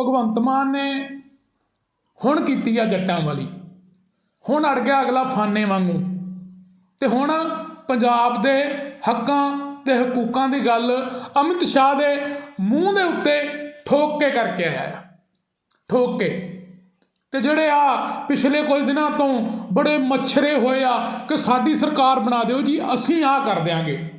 ਭਗਵੰਤ ਮਾਨ ਨੇ ਹੁਣ ਕੀਤੀ ਆ ਜੱਟਾਂ ਵਾਲੀ। ਹੁਣ ਅੜ ਗਿਆ ਅਗਲਾ ਫਾਨੇ ਵਾਂਗੂ। ਤੇ ਹੁਣ ਪੰਜਾਬ ਦੇ ਹੱਕਾਂ ਤੇ ਹਕੂਕਾਂ ਦੀ ਗੱਲ ਅਮਿਤ ਸ਼ਾਹ ਦੇ ਮੂੰਹ ਦੇ ਉੱਤੇ ਠੋਕ ਕੇ ਕਰਕੇ ਆਇਆ ਆ। ਠੋਕ ਕੇ। ਤੇ ਜਿਹੜੇ ਆ ਪਿਛਲੇ ਕੁਝ ਦਿਨਾਂ ਤੋਂ ਬੜੇ ਮੱਛਰੇ ਹੋਏ ਆ ਕਿ ਸਾਡੀ ਸਰਕਾਰ ਬਣਾ ਦਿਓ ਜੀ, ਅਸੀਂ ਆ ਕਰ ਦਿਆਂਗੇ।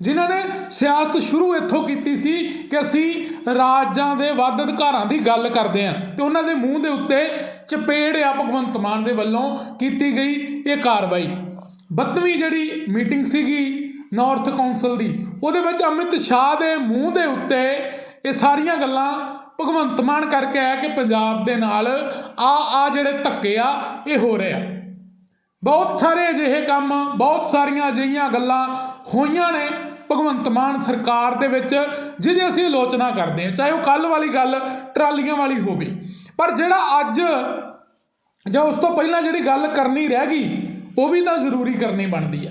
ਜਿਨ੍ਹਾਂ ਨੇ ਸਿਆਸਤ ਸ਼ੁਰੂ ਇੱਥੋਂ ਕੀਤੀ ਸੀ ਕਿ ਅਸੀਂ ਰਾਜਾਂ ਦੇ ਵੱਧ ਅਧਿਕਾਰਾਂ ਦੀ ਗੱਲ ਕਰਦੇ ਹਾਂ ਤੇ ਉਹਨਾਂ ਦੇ ਮੂੰਹ ਦੇ ਉੱਤੇ ਚਪੇੜ ਆ ਭਗਵੰਤ ਮਾਨ ਦੇ ਵੱਲੋਂ ਕੀਤੀ ਗਈ ਇਹ ਕਾਰਵਾਈ। 32ਵੀਂ ਜਿਹੜੀ ਮੀਟਿੰਗ ਸੀਗੀ ਨਾਰਥ ਕਾਉਂਸਲ ਦੀ, ਉਹਦੇ ਵਿੱਚ ਅਮਿਤ ਸ਼ਾਹ ਦੇ ਮੂੰਹ ਦੇ ਉੱਤੇ ਇਹ ਸਾਰੀਆਂ ਗੱਲਾਂ ਭਗਵੰਤ ਮਾਨ ਕਰਕੇ ਆਇਆ ਕਿ ਪੰਜਾਬ ਦੇ ਨਾਲ ਆ ਆ ਜਿਹੜੇ ਧੱਕੇ ਆ, ਇਹ ਹੋ ਰਹੇ ਆ। ਬਹੁਤ ਸਾਰੇ ਅਜਿਹੇ ਕੰਮ, ਬਹੁਤ ਸਾਰੀਆਂ ਅਜਿਹੀਆਂ ਗੱਲਾਂ ਹੋਈਆਂ ਨੇ ਭਗਵੰਤ ਮਾਨ ਸਰਕਾਰ ਦੇ ਵਿੱਚ, ਜਿਹਦੀ ਅਸੀਂ ਆਲੋਚਨਾ ਕਰਦੇ ਹਾਂ, ਚਾਹੇ ਉਹ ਕੱਲ ਵਾਲੀ ਗੱਲ ਟਰਾਲੀਆਂ ਵਾਲੀ ਹੋਵੇ। ਪਰ ਜਿਹੜਾ ਅੱਜ ਜਾਂ ਉਸ ਤੋਂ ਪਹਿਲਾਂ ਜਿਹੜੀ ਗੱਲ ਕਰਨੀ ਰਹਿ ਗਈ, ਉਹ ਵੀ ਤਾਂ ਜ਼ਰੂਰੀ ਕਰਨੀ ਬਣਦੀ ਆ।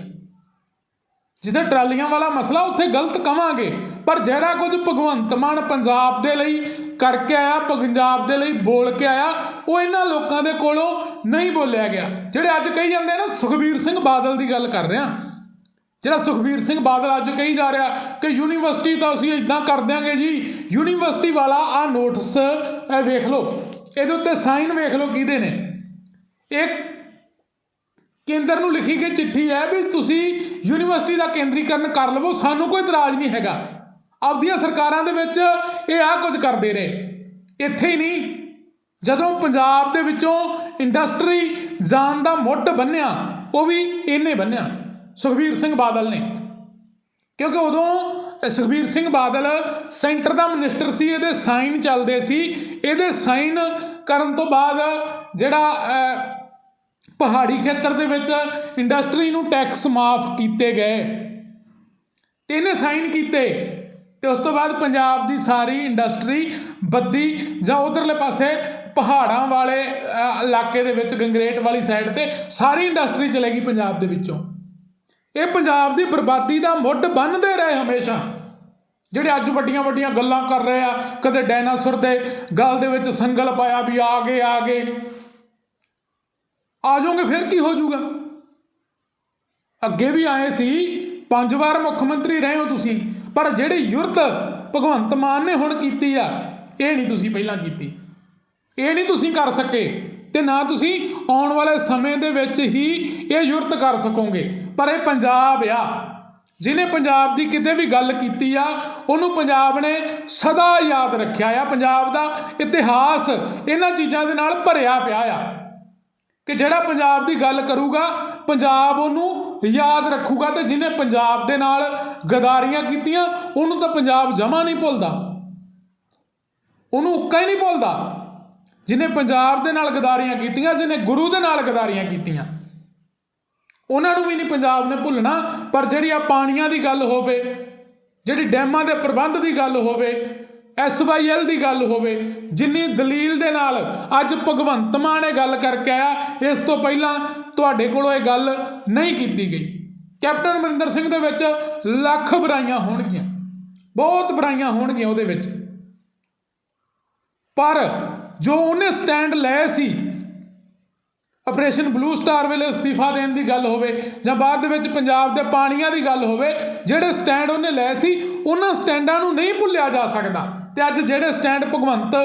ਜਿੱਦਾਂ ਟਰਾਲੀਆਂ ਵਾਲਾ ਮਸਲਾ, ਉੱਥੇ ਗਲਤ ਕਵਾਂਗੇ। ਪਰ ਜਿਹੜਾ ਕੁਝ ਭਗਵੰਤ ਮਾਨ ਪੰਜਾਬ ਦੇ ਲਈ ਕਰਕੇ ਆਇਆ, ਪੰਜਾਬ ਦੇ ਲਈ ਬੋਲ ਕੇ ਆਇਆ, ਉਹ ਇਹਨਾਂ ਲੋਕਾਂ ਦੇ ਕੋਲੋਂ ਨਹੀਂ ਬੋਲਿਆ ਗਿਆ। ਜਿਹੜੇ ਅੱਜ ਕਹੀ ਜਾਂਦੇ ਆ ਨਾ, ਸੁਖਬੀਰ ਸਿੰਘ ਬਾਦਲ ਦੀ ਗੱਲ ਕਰ ਰਿਹਾ। ਜਿਹੜਾ ਸੁਖਬੀਰ ਸਿੰਘ ਬਾਦਲ ਅੱਜ ਕਹੀ ਜਾ ਰਿਹਾ ਕਿ ਯੂਨੀਵਰਸਿਟੀ ਤਾਂ ਅਸੀਂ ਇਦਾਂ ਕਰ ਦਿਆਂਗੇ ਜੀ, ਯੂਨੀਵਰਸਿਟੀ ਵਾਲਾ ਆ ਨੋਟਿਸ ਵੇਖ ਲਓ, ਇਹਦੇ ਉੱਤੇ ਸਾਈਨ ਵੇਖ ਲਓ ਕਿਹਦੇ ਨੇ। ਇਹ ਕੇਂਦਰ ਨੂੰ ਲਿਖੀ ਗਈ ਚਿੱਠੀ ਹੈ ਵੀ ਤੁਸੀਂ ਯੂਨੀਵਰਸਿਟੀ ਦਾ ਕੇਂਦਰੀਕਰਨ ਕਰ ਲਵੋ, ਸਾਨੂੰ ਕੋਈ ਇਤਰਾਜ਼ ਨਹੀਂ ਹੈਗਾ। ਆਪਦੀਆਂ ਸਰਕਾਰਾਂ ਦੇ ਵਿੱਚ ਇਹ ਆ ਕੁਝ ਕਰਦੇ ਰਹੇ ਇੱਥੇ ਹੀ ਨਹੀਂ, ਜਦੋਂ ਪੰਜਾਬ ਦੇ ਵਿੱਚੋਂ ਇੰਡਸਟਰੀ ਜਾਣ ਦਾ ਮੁੱਢ ਬੰਨਿਆ, ਉਹ ਵੀ ਇਹਨੇ ਬੰਨਿਆ। ਸੁਖਬੀਰ ਸਿੰਘ ਬਾਦਲ ਨੇ। ਕਿਉਂਕਿ ਉਦੋਂ ਸੁਖਬੀਰ ਸਿੰਘ ਬਾਦਲ ਸੈਂਟਰ ਦਾ ਮਿਨਿਸਟਰ ਸੀ, ਇਹਦੇ ਸਾਈਨ ਚੱਲਦੇ ਸੀ। ਇਹਦੇ ਸਾਈਨ ਕਰਨ ਤੋਂ ਬਾਅਦ ਜਿਹੜਾ ਪਹਾੜੀ ਖੇਤਰ ਦੇ ਵਿੱਚ ਇੰਡਸਟਰੀ ਨੂੰ ਟੈਕਸ ਮਾਫ ਕੀਤੇ ਗਏ। ਤੇ ਇਹਨੇ ਸਾਈਨ ਕੀਤੇ। ਤੇ ਉਸ ਤੋਂ ਬਾਅਦ ਪੰਜਾਬ ਦੀ ਸਾਰੀ ਇੰਡਸਟਰੀ ਬੱਦੀ ਜਾਂ ਉਧਰਲੇ ਪਾਸੇ ਪਹਾੜਾਂ ਵਾਲੇ ਇਲਾਕੇ ਦੇ ਵਿੱਚ ਗੰਗਰੇਟ ਵਾਲੀ ਸਾਈਡ ਤੇ ਸਾਰੀ ਇੰਡਸਟਰੀ ਚਲੇਗੀ ਪੰਜਾਬ ਦੇ ਵਿੱਚੋਂ। ਇਹ ਪੰਜਾਬ ਦੀ ਬਰਬਾਦੀ ਦਾ ਮੁੱਢ ਬੰਨਦੇ ਰਹੇ ਹਮੇਸ਼ਾ। ਜਿਹੜੇ ਅੱਜ ਵੱਡੀਆਂ ਵੱਡੀਆਂ ਗੱਲਾਂ ਕਰ ਰਹੇ ਆ, ਕਦੇ ਡਾਇਨਾਸੌਰ ਦੇ ਗਲ ਦੇ ਵਿੱਚ ਸੰਗਲ ਪਾਇਆ ਵੀ ਆ ਗਏ ਆ ਗਏ। ਆ ਜਾਓਗੇ, ਫਿਰ ਕੀ ਹੋ ਜਾਊਗਾ? ਅੱਗੇ ਵੀ ਆਏ ਸੀ, ਪੰਜ ਵਾਰ ਮੁੱਖ ਮੰਤਰੀ ਰਹੇ ਹੋ ਤੁਸੀਂ, ਪਰ ਜਿਹੜੀ ਯੁਰਤ ਭਗਵੰਤ ਮਾਨ ਨੇ ਹੁਣ ਕੀਤੀ ਆ, ਇਹ ਨਹੀਂ ਤੁਸੀਂ ਪਹਿਲਾਂ ਕੀਤੀ। ਇਹ ਨਹੀਂ ਤੁਸੀਂ ਕਰ ਸਕੇ। ਤੇ ਨਾ ਤੁਸੀਂ ਆਉਣ ਵਾਲੇ ਸਮੇਂ ਦੇ ਵਿੱਚ ਹੀ ਇਹ ਯੁਰਤ ਕਰ ਸਕੋਗੇ। ਪਰ ਇਹ ਪੰਜਾਬ ਆ। ਜਿਹਨੇ ਪੰਜਾਬ ਦੀ ਕਿਤੇ ਵੀ ਗੱਲ ਕੀਤੀ ਆ, ਉਹਨੂੰ ਪੰਜਾਬ ਨੇ ਸਦਾ ਯਾਦ ਰੱਖਿਆ ਆ। ਪੰਜਾਬ ਦਾ ਇਤਿਹਾਸ ਇਹਨਾਂ ਚੀਜ਼ਾਂ ਦੇ ਨਾਲ ਭਰਿਆ ਪਿਆ ਆ। ਕਿ ਜਿਹੜਾ ਪੰਜਾਬ ਦੀ ਗੱਲ ਕਰੂਗਾ, ਪੰਜਾਬ ਉਹਨੂੰ ਯਾਦ ਰੱਖੂਗਾ ਤੇ ਜਿਹਨੇ ਪੰਜਾਬ ਦੇ ਨਾਲ ਗਦਾਰੀਆਂ ਕੀਤੀਆਂ, ਉਹਨੂੰ ਤਾਂ ਪੰਜਾਬ ਜਮਾ ਨਹੀਂ ਭੁੱਲਦਾ। ਉਹਨੂੰ ਉੱਕਾ ਹੀ ਨਹੀਂ ਭੁੱਲਦਾ। ਜਿਹਨੇ ਪੰਜਾਬ ਦੇ ਨਾਲ ਗਦਾਰੀਆਂ ਕੀਤੀਆਂ ਜਿਹਨੇ ਗੁਰੂ ਦੇ ਨਾਲ ਗਦਾਰੀਆਂ ਕੀਤੀਆਂ। ਉਹਨਾਂ ਨੂੰ ਵੀ ਨਹੀਂ ਪੰਜਾਬ ਨੇ ਭੁੱਲਣਾ, ਪਰ ਜਿਹੜੀ ਆ ਪਾਣੀਆਂ ਦੀ ਗੱਲ ਹੋਵੇ, ਜਿਹੜੀ ਡੈਮਾਂ ਦੇ ਪ੍ਰਬੰਧ ਦੀ ਗੱਲ ਹੋਵੇ ਐਸਵਾਈਐਲ ਦੀ ਗੱਲ ਹੋਵੇ, ਜਿੰਨੀ ਦਲੀਲ ਦੇ ਨਾਲ ਅੱਜ ਭਗਵੰਤ ਮਾਨ ਇਹ ਗੱਲ ਕਰਕੇ ਆਇਆ, ਇਸ ਤੋਂ ਪਹਿਲਾਂ ਤੁਹਾਡੇ ਕੋਲੋਂ ਇਹ ਗੱਲ ਨਹੀਂ ਕੀਤੀ ਗਈ। ਕੈਪਟਨ ਅਮਰਿੰਦਰ ਸਿੰਘ ਦੇ ਵਿੱਚ ਲੱਖ ਬੁਰਾਈਆਂ ਹੋਣਗੀਆਂ, ਬਹੁਤ ਬੁਰਾਈਆਂ ਹੋਣਗੀਆਂ ਉਹਦੇ ਵਿੱਚ। ਪਰ ਜੋ ਉਹਨੇ ਸਟੈਂਡ ਲਏ ਸੀ, ਆਪਰੇਸ਼ਨ ਬਲੂ ਸਟਾਰ ਵੇਲੇ ਅਸਤੀਫਾ ਦੇਣ ਦੀ ਗੱਲ ਹੋਵੇ ਜਾਂ ਬਾਅਦ ਦੇ ਵਿੱਚ ਪੰਜਾਬ ਦੇ ਪਾਣੀਆਂ ਦੀ ਗੱਲ ਹੋਵੇ, ਜਿਹੜੇ ਸਟੈਂਡ ਉਹਨੇ ਲਏ ਸੀ, ਉਹਨਾਂ ਸਟੈਂਡਾਂ ਨੂੰ ਨਹੀਂ ਭੁੱਲਿਆ ਜਾ ਸਕਦਾ। ਤੇ ਅੱਜ ਜਿਹੜੇ ਸਟੈਂਡ ਭਗਵੰਤ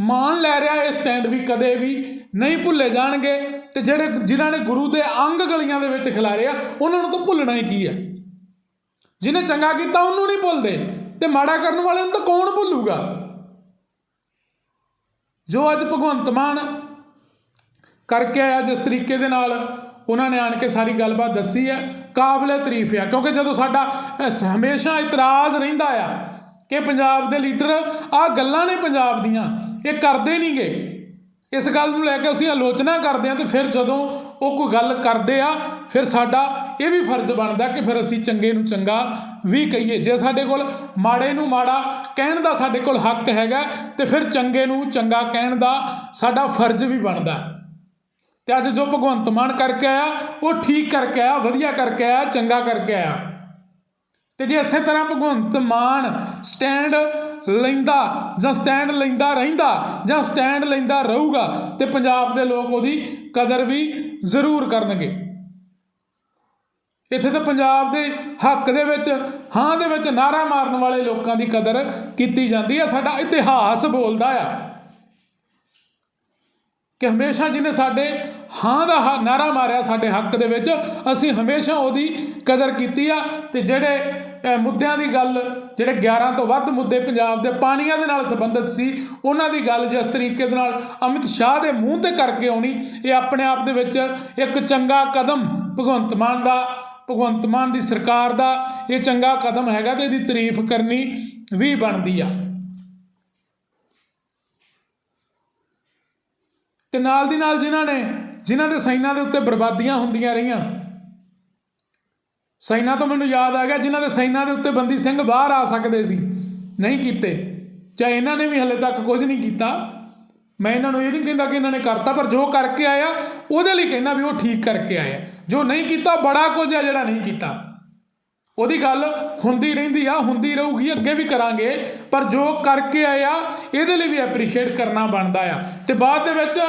ਮਾਨ ਲੈ ਰਿਹਾ, ਇਹ ਸਟੈਂਡ ਵੀ ਕਦੇ ਵੀ ਨਹੀਂ ਭੁੱਲੇ ਜਾਣਗੇ। ਤੇ ਜਿਹੜੇ ਜਿਨ੍ਹਾਂ ਨੇ ਗੁਰੂ ਦੇ ਅੰਗ ਗਲੀਆਂ ਦੇ ਵਿੱਚ ਖਿਲਾਰੇ ਆ, ਉਹਨਾਂ ਨੂੰ ਤਾਂ ਭੁੱਲਣਾ ਹੀ ਕੀ ਹੈ? ਜਿਹਨੇ ਚੰਗਾ ਕੀਤਾ, ਉਹਨੂੰ ਨਹੀਂ ਭੁੱਲਦੇ। ਤੇ ਮਾੜਾ ਕਰਨ ਵਾਲੇ ਨੂੰ ਤਾਂ ਕੌਣ ਭੁੱਲੂਗਾ? ਜੋ ਅੱਜ ਭਗਵੰਤ ਮਾਨ ਕਰਕੇ ਆਇਆ ਜਿਸ ਤਰੀਕੇ ਦੇ ਨਾਲ, ਉਹਨਾਂ ਨੇ ਆਣ ਕੇ ਸਾਰੀ ਗੱਲਬਾਤ ਦੱਸੀ ਹੈ, ਕਾਬਲੇ ਤਾਰੀਫ ਆ। ਕਿਉਂਕਿ ਜਦੋਂ ਸਾਡਾ ਹਮੇਸ਼ਾ ਇਤਰਾਜ਼ ਰਹਿੰਦਾ ਆ ਕਿ ਪੰਜਾਬ ਦੇ ਲੀਡਰ ਆ ਗੱਲਾਂ ਨੇ ਪੰਜਾਬ ਦੀਆਂ, ਇਹ ਕਰਦੇ ਨਹੀਂਗੇ ਇਸ ਗੱਲ ਨੂੰ ਲੈ ਕੇ ਅਸੀਂ ਆਲੋਚਨਾ ਕਰਦੇ ਹਾਂ ਤੇ ਫਿਰ ਜਦੋਂ ਉਹ ਕੋਈ ਗੱਲ ਕਰਦੇ ਆ, ਫਿਰ ਸਾਡਾ ਇਹ ਵੀ ਫਰਜ਼ ਬਣਦਾ ਕਿ ਫਿਰ ਅਸੀਂ ਚੰਗੇ ਨੂੰ ਚੰਗਾ ਵੀ ਕਹੀਏ। ਜੇ ਸਾਡੇ ਕੋਲ ਮਾੜੇ ਨੂੰ ਮਾੜਾ ਕਹਿਣ ਦਾ ਸਾਡੇ ਕੋਲ ਹੱਕ ਹੈਗਾ, ਤੇ ਫਿਰ ਚੰਗੇ ਨੂੰ ਚੰਗਾ ਕਹਿਣ ਦਾ ਸਾਡਾ ਫਰਜ਼ ਵੀ ਬਣਦਾ। ਤੇ ਅੱਜ ਜੋ ਭਗਵੰਤ ਮਾਨ ਕਰਕੇ ਆਇਆ, ਉਹ ਠੀਕ ਕਰਕੇ ਆਇਆ, ਵਧੀਆ ਕਰਕੇ ਆਇਆ, ਚੰਗਾ ਕਰਕੇ ਆਇਆ। ਤੇ ਜੇ ਇਸੇ ਤਰ੍ਹਾਂ ਭਗਵੰਤ ਮਾਨ ਸਟੈਂਡ ਲੈਂਦਾ ਜਾਂ ਸਟੈਂਡ ਲੈਂਦਾ ਰਹਿੰਦਾ ਜਾਂ ਸਟੈਂਡ ਲੈਂਦਾ ਰਹੂਗਾ ਤੇ ਪੰਜਾਬ ਦੇ ਲੋਕ ਉਹਦੀ ਕਦਰ ਵੀ ਜ਼ਰੂਰ ਕਰਨਗੇ। ਇੱਥੇ ਤਾਂ ਪੰਜਾਬ ਦੇ ਹੱਕ ਦੇ ਵਿੱਚ, ਹਾਂ ਦੇ ਵਿੱਚ ਨਾਰਾ ਮਾਰਨ ਵਾਲੇ ਲੋਕਾਂ ਦੀ ਕਦਰ ਕੀਤੀ ਜਾਂਦੀ ਹੈ ਸਾਡਾ ਇਤਿਹਾਸ ਬੋਲਦਾ ਆ ਕਿ ਹਮੇਸ਼ਾ ਜਿਹਨੇ ਸਾਡੇ ਹਾਂ ਦਾ ਹਾ- ਨਾਰਾ ਮਾਰਿਆ ਸਾਡੇ ਹੱਕ ਦੇ ਵਿੱਚ, ਅਸੀਂ ਹਮੇਸ਼ਾ ਉਹਦੀ ਕਦਰ ਕੀਤੀ ਆ ਤੇ ਜਿਹੜੇ ਮੁੱਦਿਆਂ ਦੀ ਗੱਲ, ਜਿਹੜੇ 11 ਤੋਂ ਵੱਧ ਮੁੱਦੇ ਪੰਜਾਬ ਦੇ ਪਾਣੀਆਂ ਦੇ ਨਾਲ ਸੰਬੰਧਿਤ ਸੀ, ਉਹਨਾਂ ਦੀ ਗੱਲ ਜਿਸ ਤਰੀਕੇ ਦੇ ਨਾਲ ਅਮਿਤ ਸ਼ਾਹ ਦੇ ਮੂੰਹ ਤੇ ਕਰਕੇ ਆਉਣੀ, ਇਹ ਆਪਣੇ ਆਪ ਦੇ ਵਿੱਚ ਇੱਕ ਚੰਗਾ ਕਦਮ ਭਗਵੰਤ ਮਾਨ ਦਾ, ਭਗਵੰਤ ਮਾਨ ਦੀ ਸਰਕਾਰ ਦਾ, ਇਹ ਚੰਗਾ ਕਦਮ ਹੈਗਾ ਤੇ ਇਹਦੀ ਤਾਰੀਫ ਕਰਨੀ ਵੀ ਬਣਦੀ ਆ। ਤੇ ਨਾਲ ਦੀ ਨਾਲ ਜਿਨ੍ਹਾਂ ਨੇ, ਜਿਨ੍ਹਾਂ ਦੇ ਸਾਈਨਾਂ ਦੇ ਉੱਤੇ ਬਰਬਾਦੀਆਂ ਹੁੰਦੀਆਂ ਰਹੀਆਂ ਸਾਈਨਾਂ ਤੋਂ ਮੈਨੂੰ ਯਾਦ ਆ ਗਿਆ ਜਿਨ੍ਹਾਂ ਦੇ ਸਾਈਨਾਂ ਦੇ ਉੱਤੇ ਬੰਦੀ ਸਿੰਘ ਬਾਹਰ ਆ ਸਕਦੇ ਸੀ। ਨਹੀਂ ਕੀਤੇ। ਚਾਹੇ ਇਹਨਾਂ ਨੇ ਵੀ ਹਲੇ ਤੱਕ ਕੁਝ ਨਹੀਂ ਕੀਤਾ। ਮੈਂ ਇਹਨਾਂ ਨੂੰ ਇਹ ਨਹੀਂ ਕਹਿੰਦਾ ਕਿ ਇਹਨਾਂ ਨੇ ਕਰਤਾ, ਪਰ ਜੋ ਕਰਕੇ ਆਇਆ, ਉਹਦੇ ਲਈ ਕਹਿੰਦਾ ਵੀ ਉਹ ਠੀਕ ਕਰਕੇ ਆਇਆ ਜੋ ਨਹੀਂ ਕੀਤਾ ਬੜਾ ਕੁਝ ਹੈ ਜਿਹੜਾ ਨਹੀਂ ਕੀਤਾ। ਉਹਦੀ ਗੱਲ ਹੁੰਦੀ ਰਹਿੰਦੀ ਆ, ਹੁੰਦੀ ਰਹੂਗੀ, ਅੱਗੇ ਵੀ ਕਰਾਂਗੇ। ਪਰ ਜੋ ਕਰਕੇ ਆਇਆ ਇਹਦੇ ਲਈ ਵੀ ਐਪਰੀਸ਼ੀਏਟ ਕਰਨਾ ਬਣਦਾ ਆ। ਤੇ ਬਾਅਦ ਦੇ ਵਿੱਚ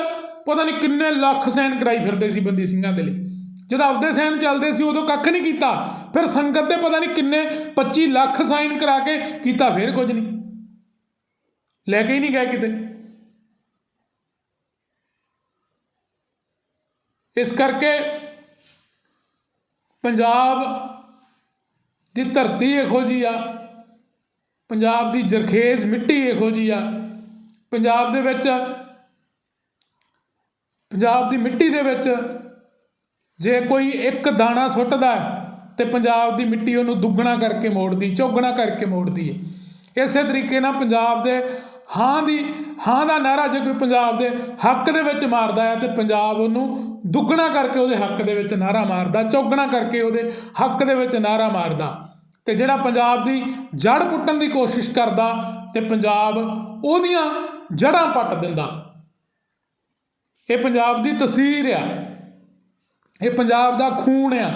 ਪਤਾ ਨਹੀਂ ਕਿੰਨੇ ਲੱਖ ਸਾਈਨ ਕਰਾਈ ਫਿਰਦੇ ਸੀ ਬੰਦੀ ਸਿੰਘਾਂ ਦੇ ਲਈ। ਜਦੋਂ ਆਪਦੇ ਸਾਈਨ ਚੱਲਦੇ ਸੀ, ਉਦੋਂ ਕੱਖ ਨਹੀਂ ਕੀਤਾ। ਫਿਰ ਸੰਗਤ ਦੇ ਪਤਾ ਨਹੀਂ ਕਿੰਨੇ 25 ਲੱਖ ਸਾਈਨ ਕਰਾ ਕੇ ਕੀਤਾ, ਫਿਰ ਕੁਝ ਨਹੀਂ। ਲੈ ਕੇ ਹੀ ਨਹੀਂ ਗਏ ਕਿਤੇ। ਇਸ ਕਰਕੇ ਪੰਜਾਬ ਦੀ ਧਰਤੀ ਇਹੋ ਜੀ ਆ। ਪੰਜਾਬ ਦੀ ਜਰਖੇਜ਼ ਮਿੱਟੀ ਇਹੋ ਜੀ ਆ। ਪੰਜਾਬ ਦੇ ਵਿੱਚ, ਪੰਜਾਬ ਦੀ ਮਿੱਟੀ ਦੇ ਵਿੱਚ ਜੇ ਕੋਈ ਇੱਕ ਦਾਣਾ ਸੁੱਟਦਾ ਹੈ, ਤੇ ਪੰਜਾਬ ਦੀ ਮਿੱਟੀ ਉਹਨੂੰ ਦੁੱਗਣਾ ਕਰਕੇ ਮੋੜਦੀ ਚੌਗਣਾ ਕਰਕੇ ਮੋੜਦੀ ਹੈ। ਇਸੇ ਤਰੀਕੇ ਨਾਲ ਪੰਜਾਬ ਦੇ ਹਾਂ ਦੀ ਹਾਂ ਦਾ ਨਾਰਾ ਜੇ ਕੋਈ ਪੰਜਾਬ ਦੇ ਹੱਕ ਦੇ ਵਿੱਚ ਮਾਰਦਾ ਹੈ ਤੇ ਪੰਜਾਬ ਉਹਨੂੰ ਦੁੱਗਣਾ ਕਰਕੇ ਉਹਦੇ ਹੱਕ ਦੇ ਵਿੱਚ ਨਾਰਾ ਮਾਰਦਾ ਚੌਗਣਾ ਕਰਕੇ ਉਹਦੇ ਹੱਕ ਦੇ ਵਿੱਚ ਨਾਰਾ ਮਾਰਦਾ। ਤੇ ਜਿਹੜਾ ਪੰਜਾਬ ਦੀ ਜੜ ਪੁੱਟਣ ਦੀ ਕੋਸ਼ਿਸ਼ ਕਰਦਾ ਤੇ ਪੰਜਾਬ ਉਹਦੀਆਂ ਜੜਾਂ ਪੱਟ ਦਿੰਦਾ। ਇਹ ਪੰਜਾਬ ਦੀ ਤਸਵੀਰ ਆ। ਇਹ ਪੰਜਾਬ ਦਾ ਖੂਨ ਆ।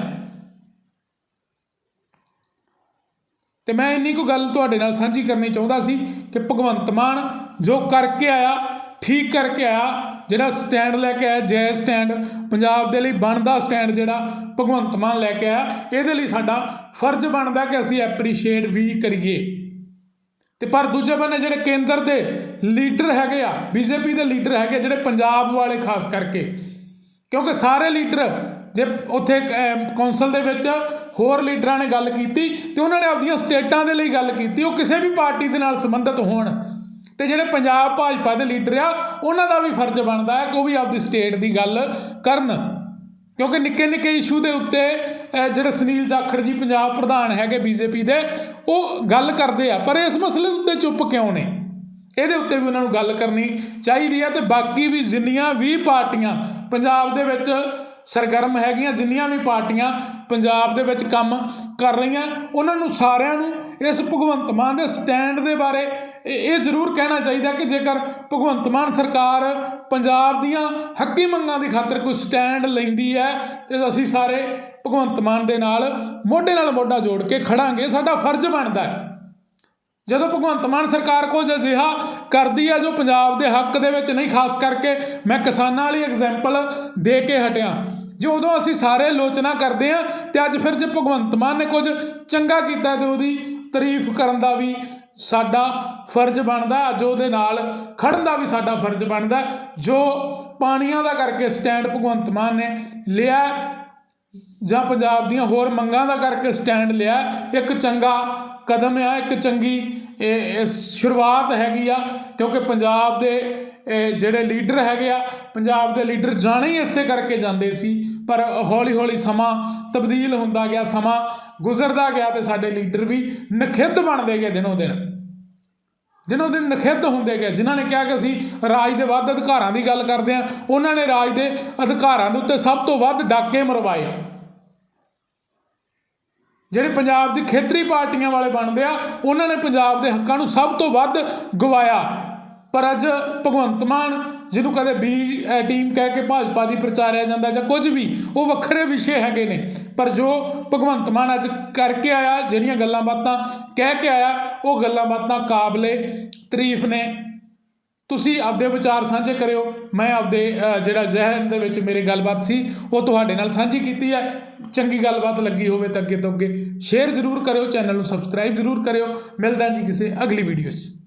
ਤੇ ਮੈਂ ਇੰਨੀ ਕੁ ਗੱਲ ਤੁਹਾਡੇ ਨਾਲ ਸਾਂਝੀ ਕਰਨੀ ਚਾਹੁੰਦਾ ਸੀ ਕਿ ਭਗਵੰਤ ਮਾਨ ਜੋ ਕਰਕੇ ਆਇਆ, ਠੀਕ ਕਰਕੇ ਆਇਆ, ਜਿਹੜਾ ਸਟੈਂਡ ਲੈ ਕੇ ਆਇਆ, ਜੈ ਸਟੈਂਡ, ਪੰਜਾਬ ਦੇ ਲਈ ਬਣਦਾ ਸਟੈਂਡ ਜਿਹੜਾ ਭਗਵੰਤ ਮਾਨ ਲੈ ਕੇ ਆਇਆ, ਇਹਦੇ ਲਈ ਸਾਡਾ ਫਰਜ਼ ਬਣਦਾ ਕਿ ਅਸੀਂ ਐਪਰੀਸ਼ੀਏਟ ਵੀ ਕਰੀਏ। ਤੇ ਪਰ ਦੂਜੇ ਬੰਨੇ ਜਿਹੜੇ ਕੇਂਦਰ ਦੇ ਲੀਡਰ ਹੈਗੇ ਆ, ਬੀਜੇਪੀ ਦੇ ਲੀਡਰ ਹੈਗੇ ਜਿਹੜੇ ਪੰਜਾਬ ਵਾਲੇ ਖਾਸ ਕਰਕੇ ਕਿਉਂਕਿ ਸਾਰੇ ਲੀਡਰ, ਜੇ ਉੱਥੇ ਕੌਂਸਲ ਦੇ ਵਿੱਚ ਹੋਰ ਲੀਡਰਾਂ ਨੇ ਗੱਲ ਕੀਤੀ ਤੇ ਉਹਨਾਂ ਨੇ ਆਪਣੀਆਂ ਸਟੇਟਾਂ ਦੇ ਲਈ ਗੱਲ ਕੀਤੀ, ਉਹ ਕਿਸੇ ਵੀ ਪਾਰਟੀ ਦੇ ਨਾਲ ਸੰਬੰਧਿਤ ਹੋਣ। ਤੇ ਜਿਹੜੇ ਪੰਜਾਬ ਭਾਜਪਾ ਦੇ ਲੀਡਰ ਆ, ਉਹਨਾਂ ਦਾ ਵੀ ਫਰਜ਼ ਬਣਦਾ ਹੈ ਕਿ ਉਹ ਵੀ ਆਪਦੀ ਸਟੇਟ ਦੀ ਗੱਲ ਕਰਨ। ਕਿਉਂਕਿ ਨਿੱਕੇ ਨਿੱਕੇ ਇਸ਼ੂ ਦੇ ਉੱਤੇ ਜਿਹੜੇ ਸੁਨੀਲ ਜਾਖੜ ਜੀ, ਪੰਜਾਬ ਪ੍ਰਧਾਨ ਹੈਗੇ ਬੀਜੇਪੀ ਦੇ, ਉਹ ਗੱਲ ਕਰਦੇ ਆ, ਪਰ ਇਸ ਮਸਲੇ ਦੇ ਉੱਤੇ ਚੁੱਪ ਕਿਉਂ ਨੇ? ਇਹਦੇ ਉੱਤੇ ਵੀ ਉਹਨਾਂ ਨੂੰ ਗੱਲ ਕਰਨੀ ਚਾਹੀਦੀ ਹੈ ਤੇ ਬਾਕੀ ਵੀ ਜਿੰਨੀਆਂ ਵੀ ਪਾਰਟੀਆਂ ਪੰਜਾਬ ਦੇ ਵਿੱਚ ਸਰਗਰਮ ਹੈਗੀਆਂ, ਜਿੰਨੀਆਂ ਵੀ ਪਾਰਟੀਆਂ ਪੰਜਾਬ ਦੇ ਵਿੱਚ ਕੰਮ ਕਰ ਰਹੀਆਂ, ਉਹਨਾਂ ਨੂੰ ਸਾਰਿਆਂ ਨੂੰ ਇਸ ਭਗਵੰਤ ਮਾਨ ਦੇ ਸਟੈਂਡ ਦੇ ਬਾਰੇ ਇਹ ਇਹ ਜ਼ਰੂਰ ਕਹਿਣਾ ਚਾਹੀਦਾ ਕਿ ਜੇਕਰ ਭਗਵੰਤ ਮਾਨ ਸਰਕਾਰ ਪੰਜਾਬ ਦੀਆਂ ਹੱਕੀ ਮੰਗਾਂ ਦੀ ਖਾਤਰ ਕੋਈ ਸਟੈਂਡ ਲੈਂਦੀ ਹੈ, ਤੇ ਅਸੀਂ ਸਾਰੇ ਭਗਵੰਤ ਮਾਨ ਦੇ ਨਾਲ, ਮੋਢੇ ਨਾਲ ਮੋਢਾ ਜੋੜ ਕੇ ਖੜਾਂਗੇ, ਸਾਡਾ ਫਰਜ਼ ਬਣਦਾ ਹੈ। ਜਦੋਂ ਭਗਵੰਤ ਮਾਨ ਸਰਕਾਰ ਕੁਝ ਅਜਿਹਾ ਕਰਦੀ ਹੈ ਜੋ ਪੰਜਾਬ ਦੇ ਹੱਕ ਦੇ ਵਿੱਚ ਨਹੀਂ, ਖਾਸ ਕਰਕੇ ਮੈਂ ਕਿਸਾਨਾਂ ਵਾਲੀ ਐਗਜ਼ਾਮਪਲ ਦੇ ਕੇ ਹਟਿਆ। ਜੇ ਉਦੋਂ ਅਸੀਂ ਸਾਰੇ ਆਲੋਚਨਾ ਕਰਦੇ ਆ ਤੇ ਅੱਜ ਫਿਰ ਜੇ ਭਗਵੰਤ ਮਾਨ ਨੇ ਕੁਝ ਚੰਗਾ ਕੀਤਾ ਤੇ ਉਹਦੀ ਤਾਰੀਫ ਕਰਨ ਦਾ ਵੀ ਸਾਡਾ ਫਰਜ਼ ਬਣਦਾ, ਅੱਜ ਉਹਦੇ ਨਾਲ ਖੜਨ ਦਾ ਵੀ ਸਾਡਾ ਫਰਜ਼ ਬਣਦਾ, ਜੋ ਪਾਣੀਆਂ ਦਾ ਕਰਕੇ ਸਟੈਂਡ ਭਗਵੰਤ ਮਾਨ ਨੇ ਲਿਆ ਜਾਂ ਪੰਜਾਬ ਦੀਆਂ ਹੋਰ ਮੰਗਾਂ ਦਾ ਕਰਕੇ ਸਟੈਂਡ ਲਿਆ। ਇੱਕ ਚੰਗਾ ਕਦਮ ਆ, ਇੱਕ ਚੰਗੀ, ਇਹ ਸ਼ੁਰੂਆਤ ਹੈਗੀ ਆ, ਕਿਉਂਕਿ ਪੰਜਾਬ ਦੇ ਜਿਹੜੇ ਲੀਡਰ ਹੈਗੇ ਆ, ਪੰਜਾਬ ਦੇ ਲੀਡਰ ਜਾਣੇ ਹੀ ਇਸੇ ਕਰਕੇ ਜਾਂਦੇ ਸੀ। ਪਰ ਹੌਲੀ ਹੌਲੀ ਸਮਾਂ ਤਬਦੀਲ ਹੁੰਦਾ ਗਿਆ, ਸਮਾਂ ਗੁਜ਼ਰਦਾ ਗਿਆ ਤੇ ਸਾਡੇ ਲੀਡਰ ਵੀ ਨਖਿੱਧ ਬਣਦੇ ਗਏ ਦਿਨੋਂ ਦਿਨ। ਦਿਨੋਂ ਦਿਨ ਨਖਿੱਧ ਹੁੰਦੇ ਗਏ, ਜਿਨ੍ਹਾਂ ਨੇ ਕਿਹਾ ਕਿ ਅਸੀਂ ਰਾਜ ਦੇ ਵੱਧ ਅਧਿਕਾਰਾਂ ਦੀ ਗੱਲ ਕਰਦੇ ਹਾਂ, ਉਹਨਾਂ ਨੇ ਰਾਜ ਦੇ ਅਧਿਕਾਰਾਂ ਦੇ ਉੱਤੇ ਸਭ ਤੋਂ ਵੱਧ ਡਾਕੇ ਮਰਵਾਏ। ਜਿਹੜੇ ਪੰਜਾਬ ਦੀ ਖੇਤਰੀ ਪਾਰਟੀਆਂ ਵਾਲੇ ਬਣਦੇ ਆ, ਉਹਨਾਂ ਨੇ ਪੰਜਾਬ ਦੇ ਹੱਕਾਂ ਨੂੰ ਸਭ ਤੋਂ ਵੱਧ ਗਵਾਇਆ। ਪਰ ਅੱਜ ਭਗਵੰਤ ਮਾਨ ਜਿਹਨੂੰ ਕਦੇ ਬੀ ਟੀਮ ਕਹਿ ਕੇ ਭਾਜਪਾ ਦੀ ਪ੍ਰਚਾਰਿਆ ਜਾਂਦਾ ਜਾਂ ਕੁਝ ਵੀ, ਉਹ ਵੱਖਰੇ ਵਿਸ਼ੇ ਹੈਗੇ ਨੇ। ਪਰ ਜੋ ਭਗਵੰਤ ਮਾਨ ਅੱਜ ਕਰਕੇ ਆਇਆ, ਜਿਹੜੀਆਂ ਗੱਲਾਂ ਬਾਤਾਂ ਕਹਿ ਕੇ ਆਇਆ, ਉਹ ਗੱਲਾਂ ਬਾਤਾਂ ਕਾਬਲੇ ਤਾਰੀਫ ਨੇ। ਤੁਸੀਂ ਆਪਦੇ ਵਿਚਾਰ ਸਾਂਝੇ ਕਰਿਓ। ਮੈਂ ਆਪਦੇ ਜਿਹੜਾ ਜ਼ਹਿਨ ਦੇ ਵਿੱਚ ਮੇਰੇ ਗੱਲਬਾਤ ਸੀ, ਉਹ ਤੁਹਾਡੇ ਨਾਲ ਸਾਂਝੀ ਕੀਤੀ ਹੈ। ਚੰਗੀ ਗੱਲਬਾਤ ਲੱਗੀ ਹੋਵੇ ਤਾਂ ਅੱਗੇ ਤੋਂ ਅੱਗੇ ਸ਼ੇਅਰ ਜ਼ਰੂਰ ਕਰਿਓ, ਚੈਨਲ ਨੂੰ ਸਬਸਕ੍ਰਾਈਬ ਜ਼ਰੂਰ ਕਰਿਓ। ਮਿਲਦਾ ਜੀ ਕਿਸੇ ਅਗਲੀ ਵੀਡੀਓ 'ਚ।